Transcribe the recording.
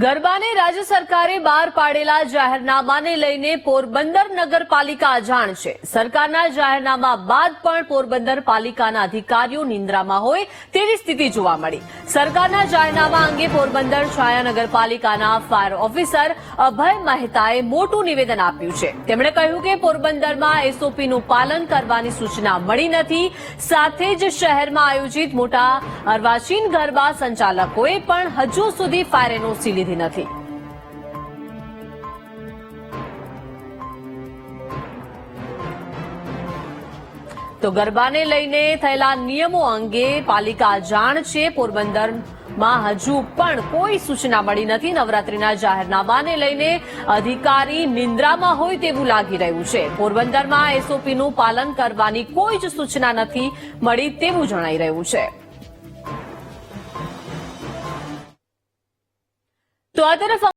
ગરબાને રાજ્ય સરકારે બહાર પાડેલા જાહેરનામાને લઈને પોરબંદર નગરપાલિકા અજાણ છે. સરકારના જાહેરનામા બાદ પણ પોરબંદર પાલિકાના અધિકારીઓ નિંદ્રામાં હોય તેવી સ્થિતિ જોવા મળી. સરકારના જાહેરનામા અંગે પોરબંદર છાયા નગરપાલિકાના ફાયર ઓફિસર અભય મહેતાએ મોટું નિવેદન આપ્યું છે. તેમણે કહ્યું કે પોરબંદરમાં એસઓપીનું પાલન કરવાની સૂચના મળી નથી. સાથે જ શહેરમાં આયોજિત મોટા અર્વાચીન ગરબા સંચાલકોએ પણ હજુ સુધી ફાયર એનઓસી લીધી નથી. તો ગરબાને લઈને થયેલા નિયમો અંગે પાલિકા જાણ છે. પોરબંદરમાં હજુ પણ કોઈ સૂચના મળી નથી. નવરાત્રીના જાહેરનામાને લઈને અધિકારી નિંદ્રામાં હોય તેવું લાગી રહ્યું છે. પોરબંદરમાં એસઓપીનું પાલન કરવાની કોઈ જ સૂચના નથી મળી તેવું જણાઈ રહ્યું છે. Dua tarafı